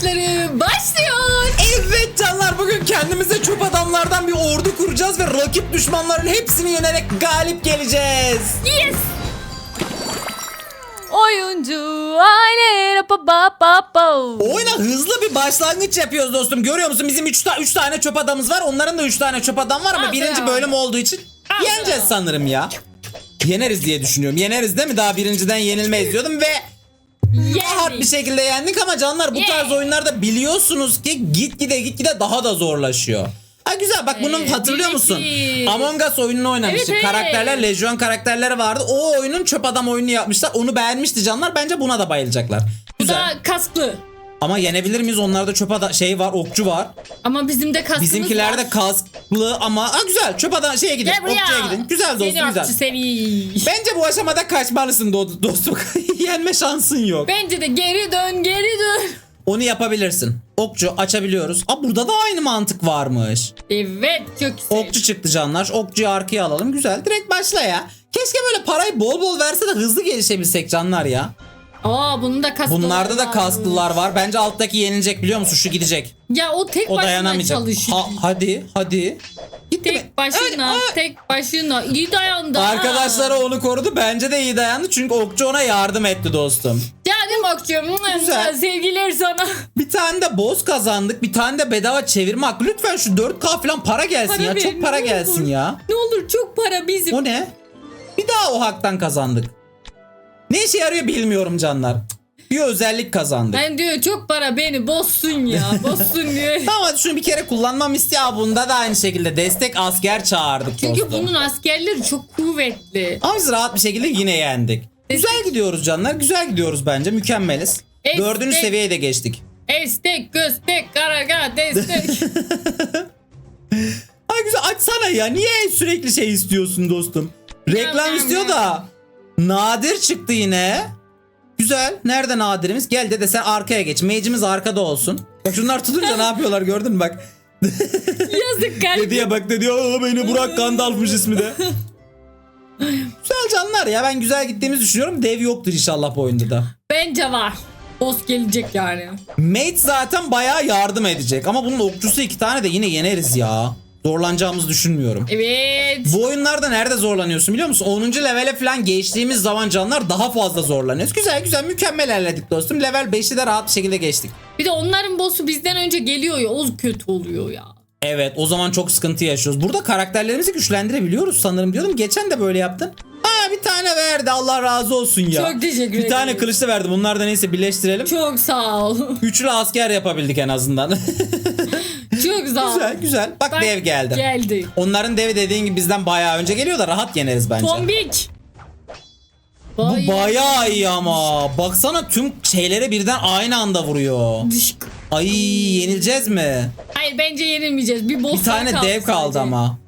savaşları başlıyor. Evet canlar bugün kendimize çöp adamlardan bir ordu kuracağız ve rakip düşmanların hepsini yenerek galip geleceğiz. Yes. Oyuncu aile pa pa pa pa. Oyuna hızlı bir başlangıç yapıyoruz dostum. Görüyor musun? Bizim 3 ta üç tane çöp adamımız var. Onların da 3 tane çöp adam var ama Az birinci bölüm olduğu için yeneceğiz sanırım ya. Yeneriz diye düşünüyorum. Yeneriz değil mi? Daha birinciden yenilmeyiz diyordum ve rahat bir şekilde yendik ama canlar bu tarz oyunlarda biliyorsunuz ki gitgide gitgide daha da zorlaşıyor. Ha güzel bak bunu Evet, hatırlıyor musun? bilirsin. Among Us oyununu oynamıştık. Evet, evet. Karakterler, lejyon karakterleri vardı. O oyunun çöp adam oyununu yapmışlar. Onu beğenmişti canlar. Bence buna da bayılacaklar. Bu Güzel. da kasklı. Ama yenebilir miyiz? Onlarda çöp adam şey var, okçu var. Ama bizim de kaskımız Bizimkilerde var. Kasklı ama ha güzel. Çöp adam şeye gidin. Gel buraya. Okçuya gidin. Güzel dostum Seni güzel. okçu sevi. Bence bu aşamada kaçmalısın do- dostum. Yenme şansın yok. Bence de geri dön geri dön. Onu yapabilirsin. Okçu açabiliyoruz. Aa burada da aynı mantık varmış. Evet çok güzel. Okçu çıktı canlar. Okçuyu arkaya alalım. Güzel. Direkt başla ya. Keşke böyle parayı bol bol verse de hızlı gelişebilsek canlar ya. Aa bunun da kasklı Bunlarda da kasklılar var. Bence alttaki yenilecek biliyor musun? Şu gidecek. Ya o tek O başına dayanamayacak. çalışıyor. Ha, hadi hadi. Gitti mi? Tek başına, tek başına iyi dayandı. ha. Arkadaşları onu korudu. Bence de iyi dayandı. Çünkü okçu ona yardım etti dostum. Canım okçum. Güzel. Sevgiler sana. Bir tane de boz kazandık. Bir tane de bedava çevirme hakkı. Lütfen şu 4K falan para gelsin Para ya. ver, Çok para ne gelsin olur. ya. Ne olur çok para bizim. O ne? Bir daha o haktan kazandık. Ne işe yarıyor bilmiyorum canlar. Bir özellik kazandık. Ben diyor çok para beni bozsun ya. Bozsun diyor. Tamam hadi şunu bir kere kullanmam istiyor. Bunda da aynı şekilde destek asker çağırdık Çünkü dostum. bunun askerleri çok kuvvetli. Ama biz rahat bir şekilde yine yendik. Güzel gidiyoruz canlar. Güzel gidiyoruz bence. Mükemmeliz. Esnek. Dördüncü seviyeye de geçtik. Estek, göstek, karaga, destek. Ha güzel açsana ya. Niye sürekli şey istiyorsun dostum? Reklam istiyor da. Nadir çıktı yine. Güzel. Nerede nadirimiz? Gel dede sen arkaya geç. Mage'imiz arkada olsun. Bak şunlar tutunca ne yapıyorlar gördün mü bak. Yazık kalp. Dediye bak dedi. Aa, beni Burak Gandalf'mış ismi de. güzel canlar ya. Ben güzel gittiğimizi düşünüyorum. Dev yoktur inşallah bu oyunda da. Bence var. Boss gelecek yani. Mate zaten bayağı yardım edecek. Ama bunun okçusu iki tane de yine yeneriz ya. Zorlanacağımızı düşünmüyorum. Evet. Bu oyunlarda nerede zorlanıyorsun biliyor musun? 10. levele falan geçtiğimiz zaman canlar daha fazla zorlanıyoruz. Güzel güzel mükemmel ilerledik dostum. Level 5'i de rahat bir şekilde geçtik. Bir de onların boss'u bizden önce geliyor ya. O kötü oluyor ya. Evet o zaman çok sıkıntı yaşıyoruz. Burada karakterlerimizi güçlendirebiliyoruz sanırım diyordum. Geçen de böyle yaptın. Ha bir tane verdi Allah razı olsun ya. Çok teşekkür Bir tane ederim. kılıç da verdi. Bunlar da neyse birleştirelim. Çok sağ ol. Üçlü asker yapabildik en azından. Ol. güzel güzel. Bak, Bak, dev geldi. Geldi. Onların devi dediğin gibi bizden bayağı önce geliyor da rahat yeneriz bence. Tombik. Bu bayağı iyi ama. Baksana tüm şeylere birden aynı anda vuruyor. Ay yenileceğiz mi? Hayır bence yenilmeyeceğiz. Bir boss Bir tane kaldı dev kaldı sadece. ama.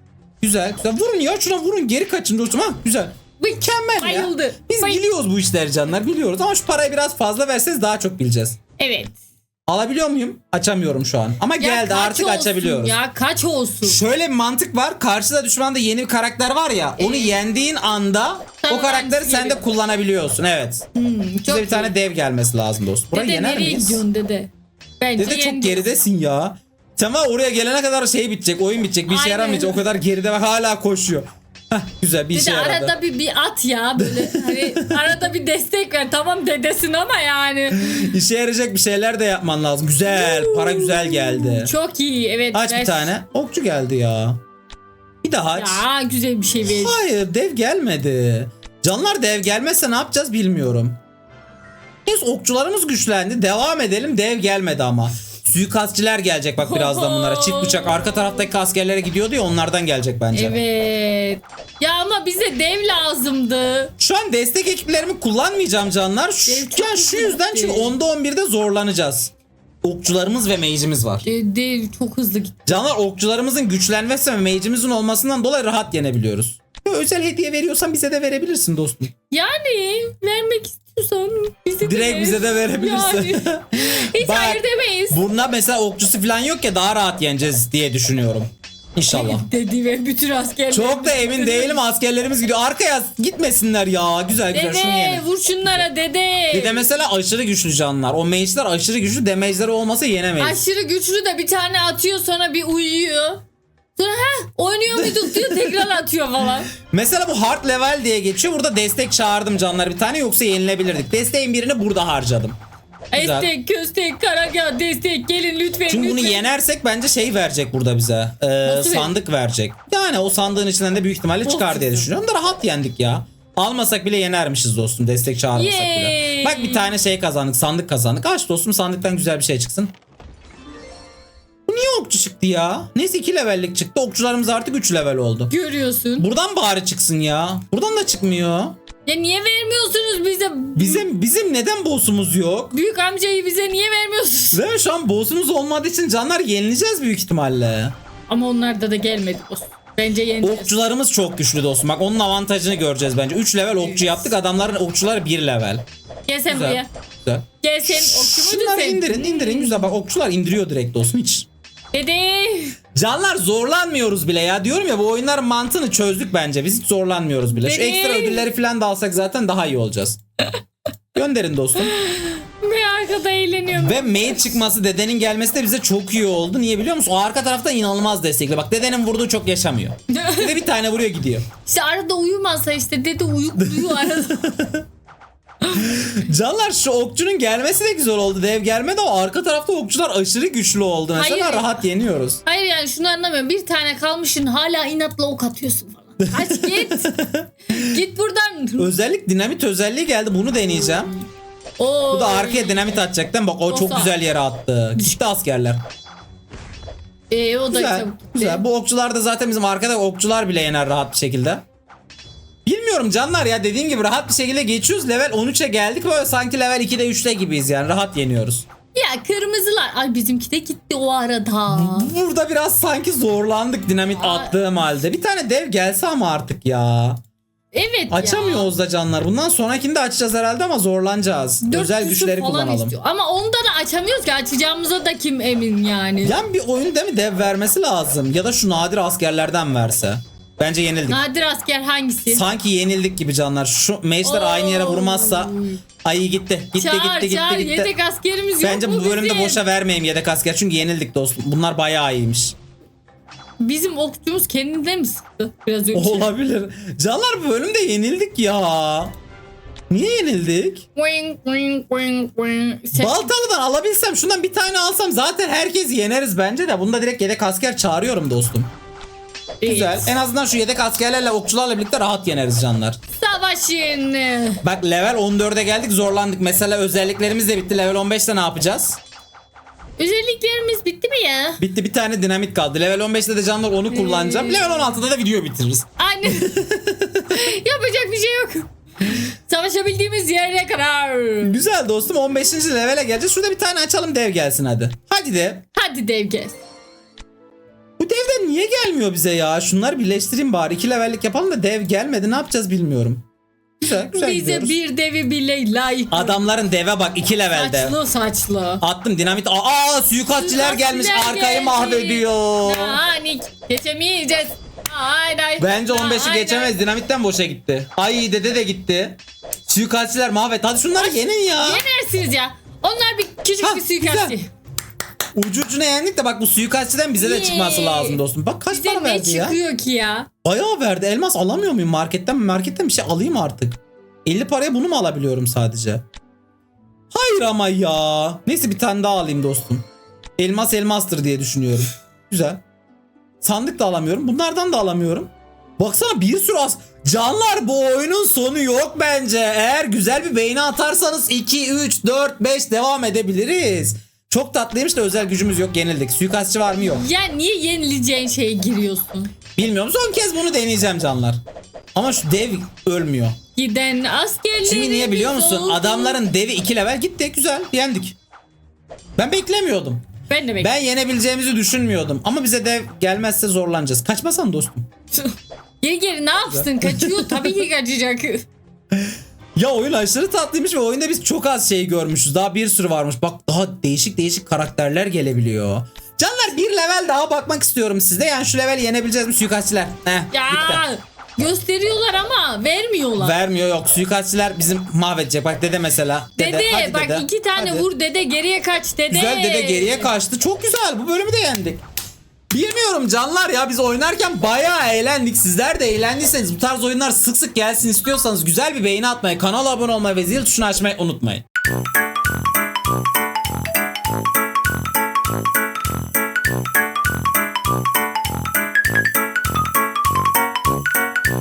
Güzel güzel. Vurun ya şuna vurun. Geri kaçın dostum. Ha güzel. Mükemmel ya. Bayıldı. Biz Bay- biliyoruz bu işleri canlar. Biliyoruz ama şu parayı biraz fazla verseniz daha çok bileceğiz. Evet. Alabiliyor muyum? Açamıyorum şu an. Ama Ya geldi kaç artık olsun açabiliyoruz. Ya kaç olsun? Şöyle bir mantık var. Karşıda düşmanda yeni bir karakter var ya. Onu yendiğin anda o karakteri sen de geliyor? kullanabiliyorsun. Evet. Hmm, Bize bir tane dev gelmesi lazım dostum. Burayı Dede yener nereye miyiz? gidiyorsun dede? Bence Dede çok yendik. geridesin ya. Var oraya gelene kadar şey bitecek, oyun bitecek, bir Aynen. yaramayacak. O kadar geride ve hala koşuyor. Heh, güzel bir işe Dede yaradı. arada bir, bir at ya böyle hani arada bir destek ver tamam dedesin ama yani İşe yarayacak bir şeyler de yapman lazım. Güzel, para güzel geldi. çok iyi evet. Aç bir tane. Okçu geldi ya. Bir daha aç. Ya güzel bir şey ver. Hayır, dev gelmedi. Canlar dev gelmezse ne yapacağız bilmiyorum. Neyse okçularımız güçlendi. Devam edelim. Dev gelmedi ama. Suikastçiler gelecek bak birazdan bunlara. Çift bıçak arka taraftaki askerlere gidiyordu ya onlardan gelecek bence. Evet. Ya ama bize dev lazımdı. Şu an destek ekiplerimi kullanmayacağım canlar. Şu, Dev çok ya şu hızlı yüzden gitti. çünkü 10'da 11'de zorlanacağız. Okçularımız ve mage'imiz var. Dev, dev çok hızlı gitti. Canlar okçularımızın güçlenmesi ve mage'imizin olmasından dolayı rahat yenebiliyoruz. Özel hediye veriyorsan bize de verebilirsin dostum. Yani vermek istiyorsan bize de Direkt ver. bize de verebilirsin. Yani. Hiç Bak, hayır demeyiz. Bunda mesela okçusu falan yok ya daha rahat yeneceğiz diye düşünüyorum. İnşallah. Dedi ve bütün askerler. Çok da emin değilim askerlerimiz gidiyor. Arkaya gitmesinler ya. Güzel güzel şunu Dede yenin. vur şunlara dede. Bir de mesela aşırı güçlü canlar. O mage'ler aşırı güçlü. Damage'leri olmasa yenemeyiz. Aşırı güçlü de bir tane atıyor sonra bir uyuyor. Sonra ha oynuyor muyduk diyor tekrar atıyor falan. Mesela bu hard level diye geçiyor. Burada destek çağırdım canlar bir tane yoksa yenilebilirdik. Desteğin birini burada harcadım. Güzel. Estek, köstek, karagah, destek gelin lütfen. Çünkü bunu lütfen. yenersek bence şey verecek burada bize. Ee, Nasıl sandık verecek. Yani o sandığın içinden de büyük ihtimalle çıkar diye Olsun. düşünüyorum da rahat yendik ya. Almasak bile yenermişiz dostum. Destek çağırmasak bile. Yay. Bak bir tane şey kazandık. Sandık kazandık. Aç dostum sandıktan güzel bir şey çıksın. Okçu çıktı ya? Neyse 2 levellik çıktı. Okçularımız artık 3 level oldu. Görüyorsun. Buradan bari çıksın ya. Buradan da çıkmıyor. Ya niye vermiyorsunuz bize? Bizim bizim neden boss'umuz yok? Büyük amcayı bize niye vermiyorsunuz? Ve şu an boss'umuz olmadığı için canlar yenileceğiz büyük ihtimalle. Ama onlarda da gelmedi o. Bence yeneceğiz. Okçularımız çok güçlü dostum. Bak onun avantajını göreceğiz bence. 3 level okçu yaptık. Adamların okçular 1 level. Gel sen Güzel. buraya. Güzel. Gel sen okçu muydun Şunları sen? indirin indirin güzel. Bak okçular indiriyor direkt dostum hiç. Dede. Canlar zorlanmıyoruz bile ya. Diyorum ya bu oyunların mantığını çözdük bence. Biz hiç zorlanmıyoruz bile. Şu ekstra ödülleri falan da alsak zaten daha iyi olacağız. Gönderin dostum. Ve arkada eğleniyorum. Ve mail çıkması dedenin gelmesi de bize çok iyi oldu. Niye biliyor musun? O arka taraftan inanılmaz destekli. Bak dedenin vurduğu çok yaşamıyor. Dede bir tane vuruyor gidiyor. işte arada uyumasa işte dede uyuk uyuyor arada. Canlar şu okçunun gelmesi de güzel oldu. Dev gelmedi ama arka tarafta okçular aşırı güçlü oldu. Mesela Hayır. rahat yeniyoruz. Hayır yani şunu anlamıyorum. Bir tane kalmışsın hala inatla ok atıyorsun falan. Kaç git. git buradan. Özellik dinamit özelliği geldi. Bunu deneyeceğim. Oo. Bu da arkaya dinamit atacaktan bak o çok Olsa. güzel yere attı. Gitti askerler. Ee, o da Güzel. çabuk. Güzel. Bu okçular da zaten bizim arkada okçular bile yener rahat bir şekilde. Bilmiyorum canlar ya dediğim gibi rahat bir şekilde geçiyoruz. Level 13'e geldik böyle sanki level 2'de 3'te gibiyiz yani rahat yeniyoruz. Ya kırmızılar. Ay bizimki de gitti o arada. Burada biraz sanki zorlandık dinamit Aa. attığım halde. Bir tane dev gelse ama artık ya. Evet ya. Açamıyoruz da canlar. Bundan sonrakini de açacağız herhalde ama zorlanacağız. Dört Özel güçleri kullanalım. istiyor. Ama onda da açamıyoruz ki açacağımıza da kim emin yani. Yani bir oyun değil mi dev vermesi lazım. Ya da şu nadir askerlerden verse. Bence yenildik. Nadir asker hangisi? Sanki yenildik gibi canlar. Şu meşler aynı yere vurmazsa. Ay gitti. Gitti çağır gitti gitti çağır gitti. yedek askerimiz yok Bence mu bu bölümde bizim? boşa vermeyeyim yedek asker. Çünkü yenildik dostum. Bunlar bayağı iyiymiş. Bizim okçumuz kendinde mi sıktı biraz önce? Olabilir. Canlar bu bölümde yenildik ya. Niye yenildik? Baltalı'dan alabilsem şundan bir tane alsam zaten herkes yeneriz bence de. Bunda direkt yedek asker çağırıyorum dostum. Güzel. En azından şu yedek askerlerle okçularla birlikte rahat yeneriz canlar. Savaşın. Bak level 14'e geldik zorlandık. Mesela özelliklerimiz de bitti. Level 15'te ne yapacağız? Özelliklerimiz bitti mi ya? Bitti bir tane dinamit kaldı. Level 15'te de canlar onu kullanacağım. Hmm. Level 16'da da video bitiririz. Aynen. Yapacak bir şey yok. Savaşabildiğimiz yere kadar. Güzel dostum 15. levele geleceğiz. Şurada bir tane açalım dev gelsin hadi. Hadi de. Hadi dev gel. Bu dev de niye gelmiyor bize ya? Şunları birleştireyim bari. 2 levellik yapalım da dev gelmedi. Ne yapacağız bilmiyorum. Güzel güzel Bize gidiyoruz. bir devi bile layık. Adamların deve bak 2 levelde. Saçlı saçlı. Attım dinamit. Aa suikastçiler gelmiş arkayı geldi. mahvediyor. Yani geçemeyeceğiz. Hayır hayır. Bence 15'i Hayır, geçemez. Dinamitten boşa gitti. Ay dede de gitti. Suikastçiler mahvet. Hadi şunları yenin ya. Yenersiniz ya. Onlar bir küçük Ha, bir suikastçı. güzel. Ucu ucuna yendik de bak bu suikastçiden bize de çıkması lazım dostum. Bak kaç Bize para ne verdi ya? çıkıyor ki ya? Bayağı verdi. Elmas alamıyor muyum marketten? Marketten bir şey alayım artık. 50 paraya bunu mu alabiliyorum sadece? Hayır ama ya. Neyse bir tane daha alayım dostum. Elmas elmastır diye düşünüyorum. Güzel. Sandık da alamıyorum. Bunlardan da alamıyorum. Baksana bir sürü as... Canlar bu oyunun sonu yok bence. Eğer güzel bir beğeni atarsanız 2, 3, 4, 5 devam edebiliriz. Çok tatlıymış da özel gücümüz yok yenildik. Suikastçı var mı yok. Ya niye yenileceğin şeye giriyorsun? Bilmiyorum son kez bunu deneyeceğim canlar. Ama şu dev ölmüyor. Giden askerlerimiz Çünkü niye biliyor musun? oldu. Adamların devi 2 level gitti güzel yendik. Ben beklemiyordum. Ben de bekliyorum. Ben yenebileceğimizi düşünmüyordum. Ama bize dev gelmezse zorlanacağız. Kaçmasan dostum. Geri geri ne yapsın? Kaçıyor. Tabii ki kaçacak. Ya oyun aşırı tatlıymış ve oyunda biz çok az şey görmüşüz. Daha bir sürü varmış. Bak daha değişik değişik karakterler gelebiliyor. Canlar bir level daha bakmak istiyorum sizde. Yani şu level yenebileceğiz mi suikastçiler? Heh, Ya bitti. gösteriyorlar ama vermiyorlar. Vermiyor yok. Suikastçiler bizim mahvedecek. Bak dede mesela. dede, hadi bak dede. iki tane Hadi. vur dede geriye kaç dede. Güzel dede geriye kaçtı. Çok güzel. Bu bölümü de yendik. Bilmiyorum canlar ya biz oynarken bayağı eğlendik. Sizler de eğlendiyseniz bu tarz oyunlar sık sık gelsin istiyorsanız güzel bir beğeni atmayı, kanala abone olmayı ve zil tuşunu açmayı unutmayın.